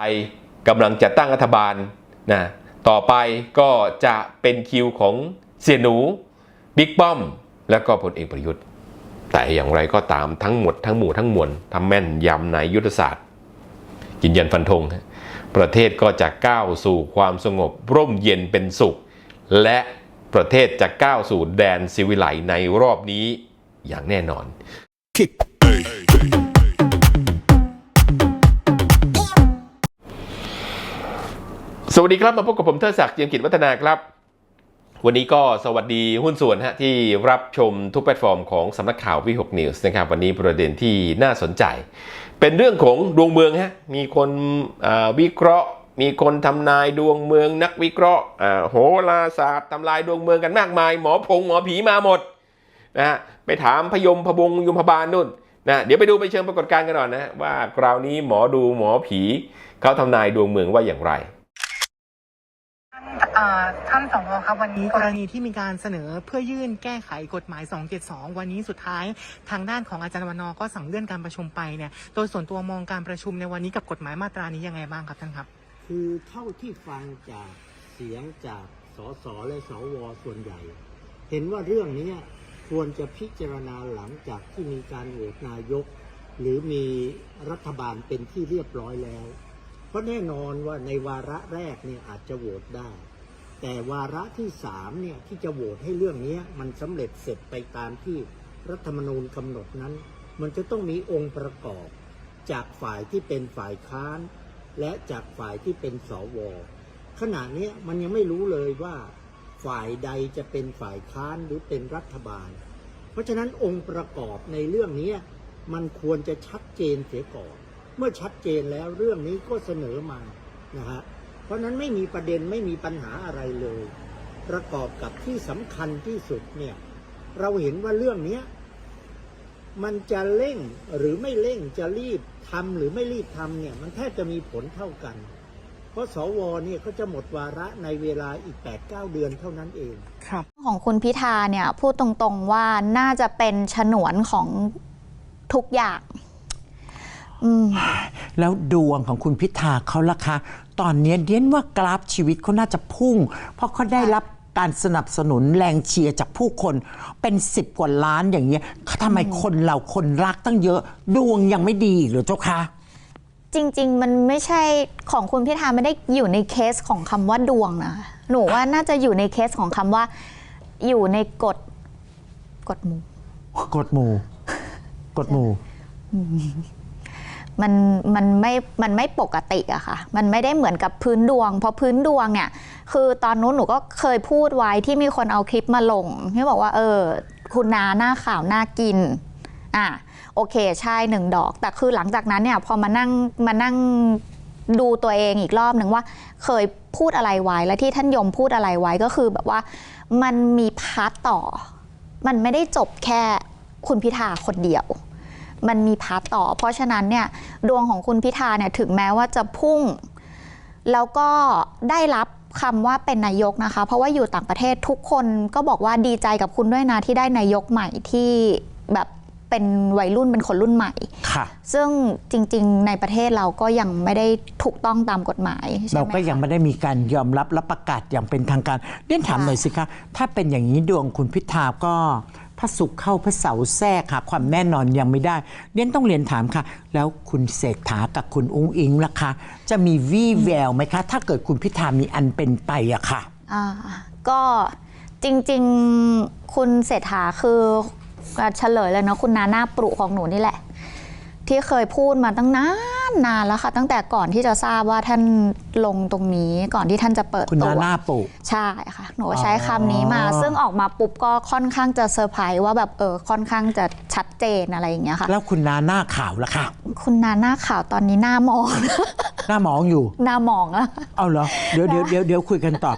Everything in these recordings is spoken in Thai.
ไทยกำลังจะตั้งรัฐบาลนะต่อไปก็จะเป็นคิวของเสี่ยหนูบิ๊กป้อม และก็พลเอกประยุทธ์ แต่อย่างไรก็ตามทั้งหมดทั้งหมู่ทั้งมวลทำแม่นยำในยุทธศาสตร์ยืนยันฟันธง ประเทศก็จะก้าวสู่ความสงบร่มเย็นเป็นสุข และประเทศจะก้าวสู่แดนสิวิไลในรอบนี้อย่างแน่นอน สวัสดีครับมาพบกับผมเทิดศักดิ์เจียมกิจวัฒนาครับ วันนี้ก็สวัสดีหุ้นส่วนฮะที่รับชมทุกแพลตฟอร์มของสำนักข่าววิหกนิวส์นะครับวันนี้ประเด็นที่น่าสนใจ เป็นเรื่องของดวงเมืองฮะมีคนวิเคราะห์ มีคนทำนายดวงเมืองนักวิเคราะห์โหราศาสตร์ทำลายดวงเมืองกันมากมาย หมอพงหมอผีมาหมดนะฮะไปถามพยมพบงยมพบาลนู่นนะเดี๋ยวไปดูไปเชิญปรากฏการณ์กันหน่อยนะว่าคราวนี้หมอดูหมอผีเขาทำนายดวงเมืองว่าอย่างไร ท่านสวครับวันนี้กรณีที่มีการเสนอเพื่อยื่นแก้ไขกฎหมาย 272 วันนี้สุดท้าย ทางด้านของอาจารย์วันนอร์ก็สั่งเลื่อนการประชุมไปเนี่ยโดยส่วนตัวมองการประชุมในวันนี้กับกฎหมายมาตรานี้ยังไงบ้างครับท่านครับ คือเท่าที่ฟังจากเสียงจากสสและสวส่วนใหญ่ เห็นว่าเรื่องนี้ควรจะพิจารณาหลังจากที่มีการโหวตนายก หรือมีรัฐบาลเป็นที่เรียบร้อยแล้ว เพราะแน่นอนว่าในวาระแรกเนี่ยอาจจะโหวตได้ แต่วาระที่สามเนี่ยที่จะโหวตให้เรื่องนี้มันสำเร็จเสร็จไปตามที่รัฐธรรมนูญกำหนดนั้น มันจะต้องมีองค์ประกอบ จากฝ่ายที่เป็นฝ่ายค้าน และจากฝ่ายที่เป็นสวขณะนี้มันยังไม่รู้เลยว่า ฝ่ายใดจะเป็นฝ่ายค้านหรือเป็นรัฐบาล เพราะฉะนั้นองค์ประกอบในเรื่องนี้มันควรจะชัดเจนเสียก่อน เมื่อชัดเจนแล้วเรื่องนี้ก็เสนอมานะฮะ เพราะฉะนั้นไม่มีประเด็นไม่มีปัญหาอะไรเลย ประกอบกับที่สำคัญที่สุดเนี่ย เราเห็นว่าเรื่องเนี้ยมันจะเร่งหรือไม่เร่งจะรีบทำหรือไม่รีบทำเนี่ย มันแทบจะมีผลเท่ากัน เพราะสวเนี่ยเขาจะหมดวาระในเวลาอีก 8-9 เดือนเท่านั้นเองครับของคุณพิธาเนี่ยพูดตรงๆว่าน่าจะเป็นฉนวนของทุกอย่างอืม แล้วดวงของคุณพิธาเขาล่ะคะ ตอนนี้เดียนว่ากราฟชีวิตเขาน่าจะพุ่ง เพราะเขาได้รับการสนับสนุนแรงเชียร์จากผู้คนเป็นสิบกว่าล้านอย่างเงี้ยทำไมคนเราคนรักตั้งเยอะดวงยังไม่ดีอีกเหรือเจ้าคะจริง ๆ มันไม่ใช่ของคุณพิธาไม่ได้อยู่ในเคสของคำว่าดวงนะหนูว่าน่าจะอยู่ในเคสของคำว่า อยู่ในกฎกฎหมู่กดหมู่กดหมู่ มันมันไม่มันไม่ปกติอะค่ะ มันไม่ได้เหมือนกับพื้นดวง เพราะพื้นดวงเนี่ยคือตอนนู้นหนูก็เคยพูดไว้ที่มีคนเอาคลิปมาลงที่บอกว่า เออ คุณนาหน้าขาวน่ากินอะโอเคใช่หนึ่งดอก แต่คือหลังจากนั้นเนี่ยพอมานั่งมานั่งดูตัวเองอีกรอบหนึ่งว่า เคยพูดอะไรไว้และที่ท่านยมพูดอะไรไว้ก็คือแบบว่ามันมีพาร์ตต่อ มันไม่ได้จบแค่คุณพิธาคนเดียว มันมีพาร์ตต่อ เพราะฉะนั้นเนี่ยดวงของคุณพิธาเนี่ยถึงแม้ว่าจะพุ่ง แล้วก็ได้รับคำว่าเป็นนายกนะคะ เพราะว่าอยู่ต่างประเทศทุกคนก็บอกว่าดีใจกับคุณด้วยนะที่ได้นายกใหม่ที่แบบเป็นวัยรุ่นเป็นคนรุ่นใหม่ ค่ะ ซึ่งจริง ๆ ในประเทศเราก็ยังไม่ได้ถูกต้องตามกฎหมายใช่ไหมเราก็ยังคะ ไม่ได้มีการยอมรับและประกาศอย่างเป็นทางการเดียนถามค่ะหน่อยสิคะ ถ้าเป็นอย่างนี้ดวงคุณพิธาก็ พระศุกร์เข้าพระเสาแทรกค่ะความแน่นอนยังไม่ได้เดียนต้องเรียนถามค่ะ แล้วคุณเศรษฐากับคุณอุ้งอิงล่ะคะจะมีวี่แววไหมคะ ถ้าเกิดคุณพิธามีอันเป็นไปอะค่ะ อ่าก็จริงๆคุณเศรษฐาคือเฉลยเลยเนาะคุณนาหน้าปรุของหนูนี่แหละ ที่เคยพูดมาตั้งนาน นานแล้วค่ะ ตั้งแต่ก่อนที่จะทราบว่าท่านลงตรงนี้ก่อนที่ท่านจะเปิดคุณตันาวหน้าปุใช่ค่ะ หนูใช้คำนี้มา อ๋อ ซึ่งออกมาปุ๊บก็ค่อนข้างจะเซอร์ไพรส์ว่าแบบเออค่อนข้างจะชัดเจนอะไรอย่างเงี้ยค่ะ แล้วคุณนาหน้าขาวล่ะคะคุณนาหน้าข่าวตอนนี้หน้ามอง หน้ามองอยู่ หน้ามองอะเอาเหรอ เดี๋ยวเดี๋ยวเดี๋ยวเดี๋ยวคุยกันต่อ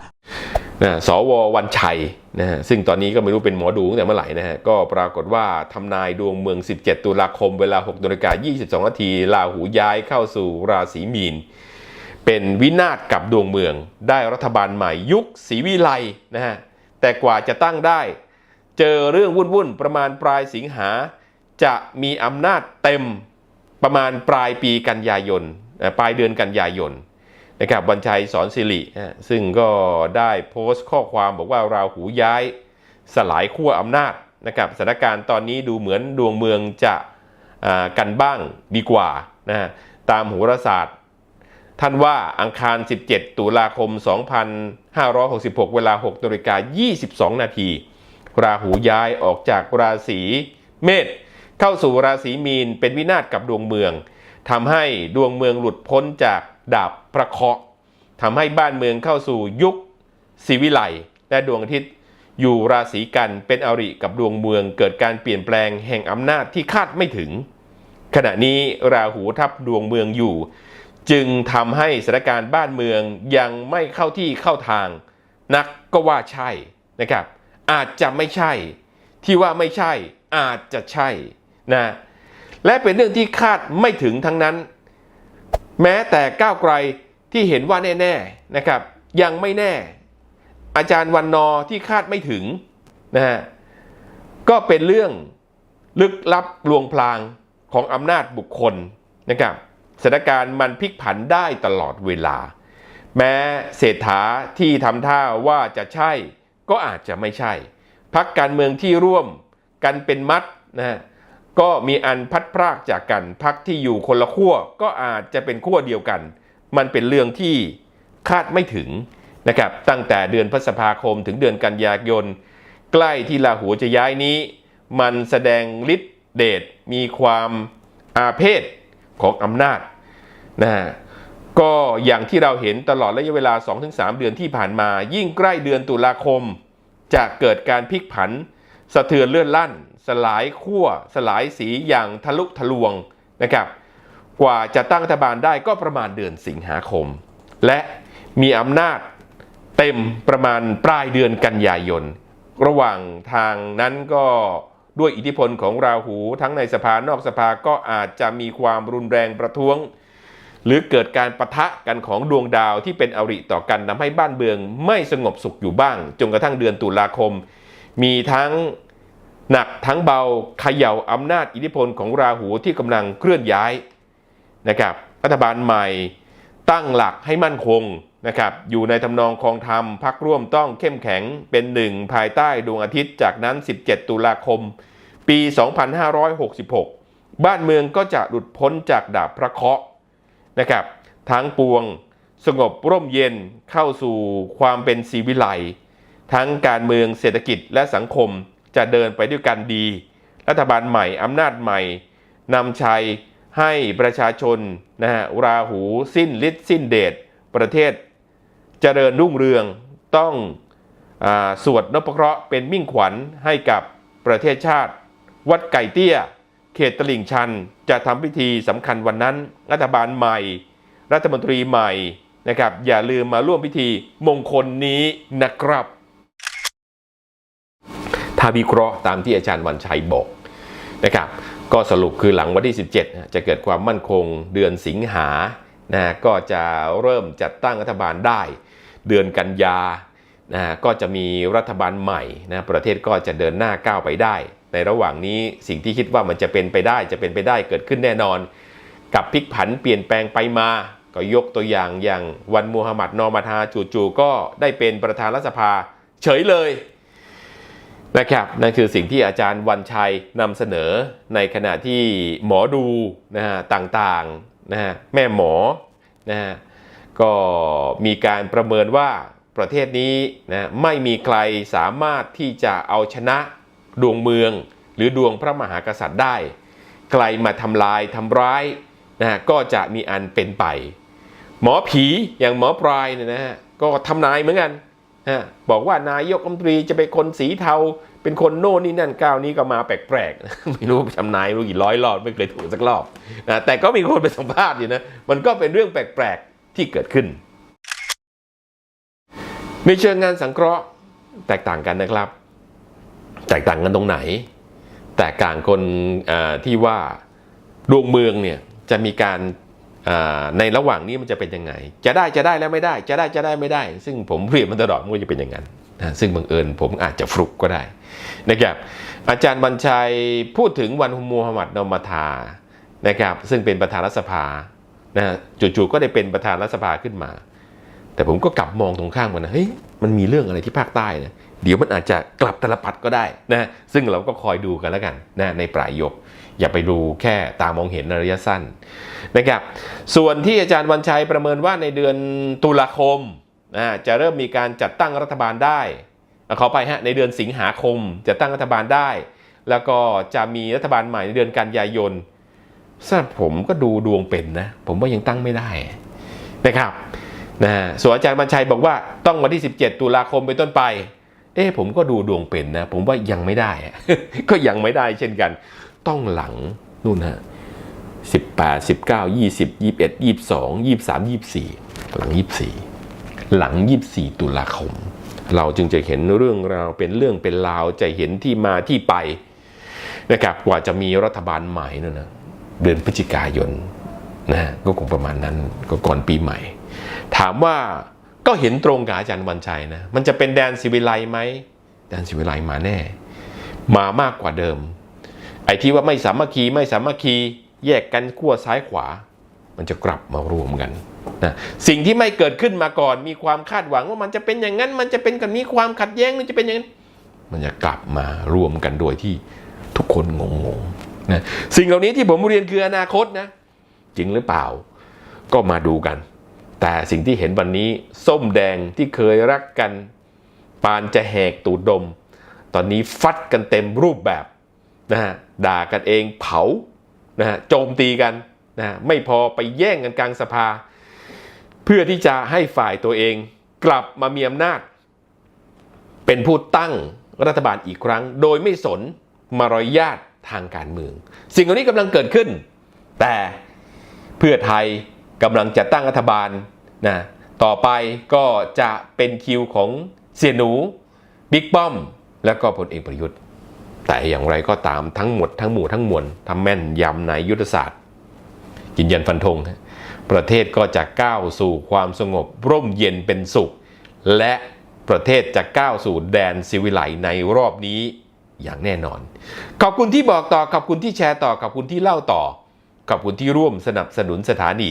นะสววันชัยนะฮะซึ่งตอนนี้ก็ไม่รู้เป็นหมอดูตั้งแต่เมื่อไหร่นะฮะก็ปรากฏว่าทำนายดวงเมือง 17 ตุลาคมเวลา6นาฬิกา22นาทีลาหูย้ายเข้าสู่ราศีมีน เป็นวินาศกับดวงเมือง ได้รัฐบาลใหม่ยุคศรีวิไลนะฮะแต่กว่าจะตั้งได้ เจอเรื่องวุ่นๆประมาณปลายสิงหา จะมีอำนาจเต็มประมาณปลายปีกันยายนปลายเดือนกันยายน นะครับวันชัยสอนสิรินะซึ่งก็ได้โพสต์ข้อความบอกว่าราหูย้ายสลายขั้วอำนาจนะครับสถานการณ์ตอนนี้ดูเหมือนดวงเมืองจะอ่ากันบ้างดีกว่านะฮะตามโหราศาสตร์ ท่านว่าอังคาร 17 ตุลาคม 2566 เวลา6นาฬิกา22 นาที ราหูย้ายออกจากราศีเมษเข้าสู่ราศีมีนเป็นวินาศกับดวงเมืองทำให้ดวงเมืองหลุดพ้นจาก ดาบพระเคราะห์ทำให้บ้านเมืองเข้าสู่ยุคศิวิไลและดวงอาทิตย์อยู่ราศีกันเป็นอริกับดวงเมืองเกิดการเปลี่ยนแปลงแห่งอำนาจที่คาดไม่ถึง ขณะนี้ราหูทับดวงเมืองอยู่ จึงทำให้สถานการณ์บ้านเมืองยังไม่เข้าที่เข้าทาง นักก็ว่าใช่นะครับ อาจจะไม่ใช่ ที่ว่าไม่ใช่อาจจะใช่นะและเป็นเรื่องที่คาดไม่ถึงทั้งนั้น แม้แต่ก้าวไกลที่เห็นว่าแน่ๆนะครับยังไม่แน่ อาจารย์วันนอที่คาดไม่ถึงนะฮะก็เป็นเรื่องลึกลับลวงพลางของอำนาจบุคคลนะครับสถานการณ์มันพลิกผันได้ตลอดเวลา แม้เศรษฐาที่ทำท่าว่าจะใช่ก็อาจจะไม่ใช่ พักการเมืองที่ร่วมกันเป็นมัดนะฮะ ก็มีอันพัดพรากจากกันพักที่อยู่คนละขั้วก็อาจจะเป็นขั้วเดียวกัน มันเป็นเรื่องที่คาดไม่ถึงนะครับตั้งแต่เดือนพฤษภาคมถึงเดือนกันยายน ใกล้ที่ราหูจะย้ายนี้ มันแสดงฤทธิ์เดชมีความอาเพศของอำนาจนะฮะก็อย่างที่เราเห็นตลอดระยะเวลา 2-3 เดือนที่ผ่านมา ยิ่งใกล้เดือนตุลาคม จะเกิดการพลิกผัน สะเทือนเลื่อนลั่น สลายขั้วสลายสีอย่างทะลุทะลวงนะครับ กว่าจะตั้งรัฐบาลได้ก็ประมาณเดือนสิงหาคม และมีอำนาจเต็มประมาณปลายเดือนกันยายน ระหว่างทางนั้นก็ด้วยอิทธิพลของราหูทั้งในสภานอกสภาก็อาจจะมีความรุนแรงประท้วง หรือเกิดการประทะกันของดวงดาวที่เป็นอริต่อกันทำให้บ้านเมืองไม่สงบสุขอยู่บ้าง จนกระทั่งเดือนตุลาคม มีทั้งหนักทั้งเบาเขย่าอำนาจอิทธิพลของราหูที่กำลังเคลื่อนย้ายนะครับรัฐบาลใหม่ตั้งหลักให้มั่นคงนะครับอยู่ในทำนองคองธรรมพักร่วมต้องเข้มแข็งเป็นหนึ่งภายใต้ดวงอาทิตย์จากนั้น 17 ตุลาคม ปี 2566 บ้านเมืองก็จะหลุดพ้นจากดาบพระเคราะห์นะครับทั้งปวงสงบร่มเย็นเข้าสู่ความเป็นสีวิไล ทั้งการเมืองเศรษฐกิจและสังคมจะเดินไปด้วยกันดี รัฐบาลใหม่อำนาจใหม่นำชัยให้ประชาชนนะฮะราหูสิ้นฤทธิ์สิ้นเดชประเทศเจริญรุ่งเรืองต้องอสวดนพเคราะห์เป็นมิ่งขวัญให้กับประเทศชาติ วัดไก่เตี้ย เขตตลิ่งชันจะทำพิธีสำคัญวันนั้น รัฐบาลใหม่ รัฐมนตรีใหม่นะครับอย่าลืมมาร่วมพิธีมงคลนี้นะครับ ถ้าวิเคราะห์ตามที่อาจารย์วันชัยบอกนะครับก็สรุปคือหลังวันที่ 17 จะเกิดความมั่นคงเดือนสิงหานะก็จะเริ่มจัดตั้งรัฐบาลได้ เดือนกันยานะก็จะมีรัฐบาลใหม่นะประเทศก็จะเดินหน้าก้าวไปได้ ในระหว่างนี้สิ่งที่คิดว่ามันจะเป็นไปได้ จะเป็นไปได้เกิดขึ้นแน่นอน กับพลิกผันเปลี่ยนแปลงไปมา ก็ยกตัวอย่างอย่างวันมูฮัมหมัดนอมาทาจู่ๆก็ได้เป็นประธานรัฐสภาเฉยเลย นะครับนั่นคือสิ่งที่อาจารย์วันชัยนำเสนอในขณะที่หมอดูนะฮะต่างๆนะฮะแม่หมอนะฮะก็มีการประเมินว่าประเทศนี้นะไม่มีใครสามารถที่จะเอาชนะดวงเมือง หรือดวงพระมหากษัตริย์ได้ ใครมาทำลายทำร้ายนะฮะก็จะมีอันเป็นไป หมอผีอย่างหมอปลายเนี่ยนะฮะก็ทำนายเหมือนกัน บอกว่านายกรัฐมนตรีจะเป็นคนสีเทา เป็นคนโน่นนี่นั่นก้าวนี้ก็มาแปลกๆ ไม่รู้ทำนายรู้กี่ร้อยรอบไม่เคยถูกสักรอบนะแต่ก็มีคนไปสัมภาษณ์อยู่นะ มันก็เป็นเรื่องแปลกๆที่เกิดขึ้นในเชิงงานสังเคราะห์แตกต่างกันนะครับ แตกต่างกันตรงไหน แตกต่างคนที่ว่าดวงเมืองเนี่ยจะมีการ ในระหว่างนี้มันจะเป็นยังไง จะได้จะได้แล้วไม่ได้ จะได้จะได้ไม่ได้ ซึ่งผมเรียนมาตลอดว่าจะเป็นอย่างนั้นนะซึ่งบังเอิญผมอาจจะฟลุกก็ได้นะครับ อาจารย์บัญชัยพูดถึงวันฮุมมูฮัมหมัดนอมาทานะครับ ซึ่งเป็นประธานรัฐสภานะฮะจู่ๆก็ได้เป็นประธานรัฐสภาขึ้นมา แต่ผมก็กลับมองตรงข้างมันนะเฮ้ยมันมีเรื่องอะไรที่ภาคใต้นะ เดี๋ยวมันอาจจะกลับตลปัดก็ได้นะซึ่งเราก็คอยดูกันแล้วกันนะในปลายยก อย่าไปดูแค่ตามองเห็นระยะสั้นนะครับส่วนที่อาจารย์วันชัยประเมินว่าในเดือนตุลาคมนะจะเริ่มมีการจัดตั้งรัฐบาลได้ขอไปฮะในเดือนสิงหาคมจะตั้งรัฐบาลได้ แล้วก็จะมีรัฐบาลใหม่ในเดือนกันยายนสำหรับผมก็ดูดวงเป็นนะ ผมว่ายังตั้งไม่ได้นะครับนะฮะส่วนอาจารย์บัญชัยบอกว่าต้องวันที่ 17 ตุลาคมเป็นต้นไป เอ๊ผมก็ดูดวงเป็นนะ ผมว่ายังไม่ได้ ก็ยังไม่ได้เช่นกัน ต้องหลังนู่นฮะสิบแปดสิบเก้ายี่สิบยี่สิบเอ็ดยี่สิบสองยี่สิบสามยี่สิบสี่หลังยี่สิบสี่หลังยี่สิบสี่ตุลาคม เราจึงจะเห็นเรื่องราวเป็นเรื่องเป็นราวจะเห็นที่มาที่ไปนะครับกว่าจะมีรัฐบาลใหม่นั่นนะเดือนพฤศจิกายนนะฮะก็คงประมาณนั้นก็ก่อนปีใหม่ ถามว่า ก็เห็นตรงกับอาจารย์วันชัยนะ มันจะเป็นแดนสิวิไลไหมแดนสิวิไลมาแน่ มามากกว่าเดิม ไอ้ที่ว่าไม่สามัคคีไม่สามัคคีแยกกันขั้วซ้ายขวา มันจะกลับมารวมกันนะสิ่งที่ไม่เกิดขึ้นมาก่อน มีความคาดหวังว่ามันจะเป็นอย่างนั้น มันจะเป็นกันมีความขัดแย้งมันจะเป็นอย่างนั้น มันจะกลับมารวมกันโดยที่ทุกคนงงๆนะสิ่งเหล่านี้ที่ผมเรียนคืออนาคตนะจริงหรือเปล่า ก็มาดูกัน แต่สิ่งที่เห็นวันนี้ส้มแดงที่เคยรักกัน ปานจะแหกตูดดม ตอนนี้ฟัดกันเต็มรูปแบบนะฮะด่ากันเองเผานะฮะโจมตีกันนะฮะไม่พอไปแย่งกันกลางสภา เพื่อที่จะให้ฝ่ายตัวเองกลับมามีอำนาจ เป็นผู้ตั้งรัฐบาลอีกครั้ง โดยไม่สนมารยาททางการเมือง สิ่งเหล่านี้กำลังเกิดขึ้น แต่เพื่อไทย กำลังจะตั้งรัฐบาลนะต่อไปก็จะเป็นคิวของเสียหนูบิ๊กป้อม แล้วก็พลเอกประยุทธ์ แต่อย่างไรก็ตามทั้งหมดทั้งหมู่ทั้งมวลทำแม่นยำในยุทธศาสตร์ยืนยันฟันธง ประเทศก็จะก้าวสู่ความสงบร่มเย็นเป็นสุข และประเทศจะก้าวสู่แดนสิวิไลในรอบนี้อย่างแน่นอน ขอบคุณที่บอกต่อ ขอบคุณที่แชร์ต่อ ขอบคุณที่เล่าต่อ ขอบคุณที่ร่วมสนับสนุนสถานี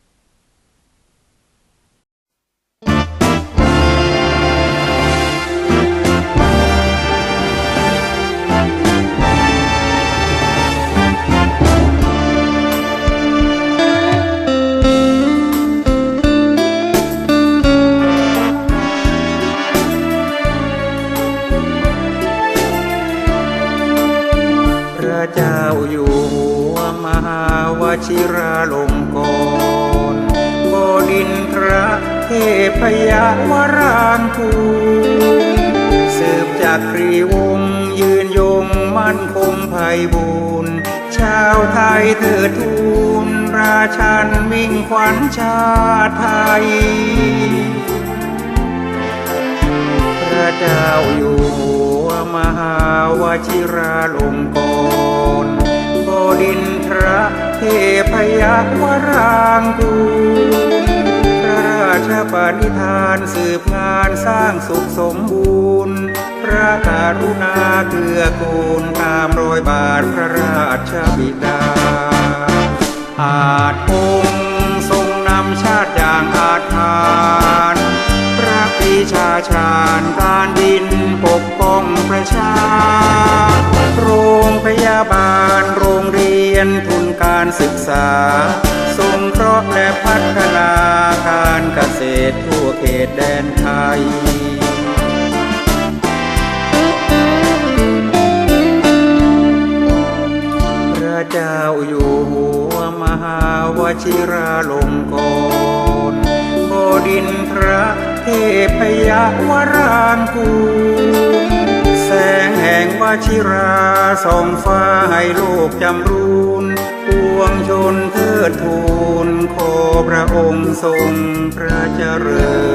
เจ้าอยู่หัวมหาวชิราลงกรณ์บดินทรเทพยาวรางคูสืบจากครีวงศยืนยงมั่นคงไพบูรณ์ชาวไทยเถิดทูลราชันมิ่งขวัญชาติไทยพระเจ้าอยู่ มหาวชิราลงกรณ์บดินทรเทพยวรางกูพระราชปณิธานสืบงานสร้างสุขสมบูรณ์ พระการุณาเกื้อกูลตามรอยบาทพระราชบิดา อาจพงทรงนำชาติอย่างอาจทานพระปีชาชาญการดินปก ประชา โรงพยาบาล โรงเรียนทุนการศึกษา สงเคราะห์และพัฒนาการเกษตรทั่วเขตแดนไทยพระเจ้าอยู่หัวมหาวชิราลงกรณ์บดินทรเทพยวรางกูล แสงแห่งวชิราส่องฟ้าให้โลกจำรูนปวงชนเทิดทูนขอพระองค์ทรงพระเจริญ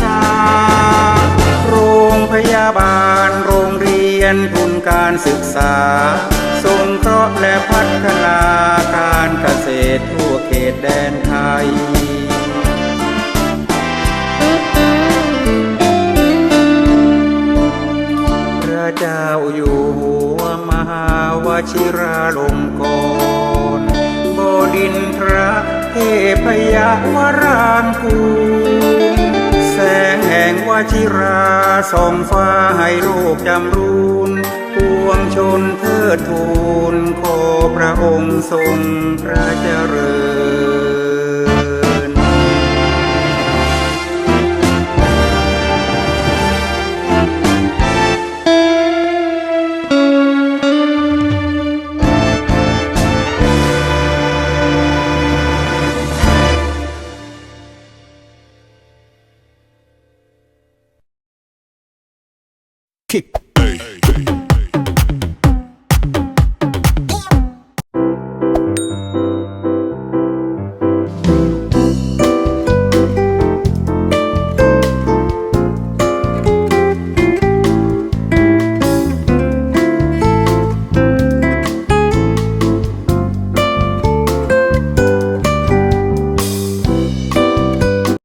ชา โรงพยาบาล โรงเรียนทุนการศึกษา ส่งเคราะห์และพัฒนาการเกษตรทั่วเขตแดนไทยพระเจ้าอยู่หัวมหาวชิราลงกรณ์บดินทระเทพยวรางกูล ชิราส่องฟ้าให้โลกจำรูนปวงชนเทิดทูนขอพระองค์ทรงพระเจริญ kick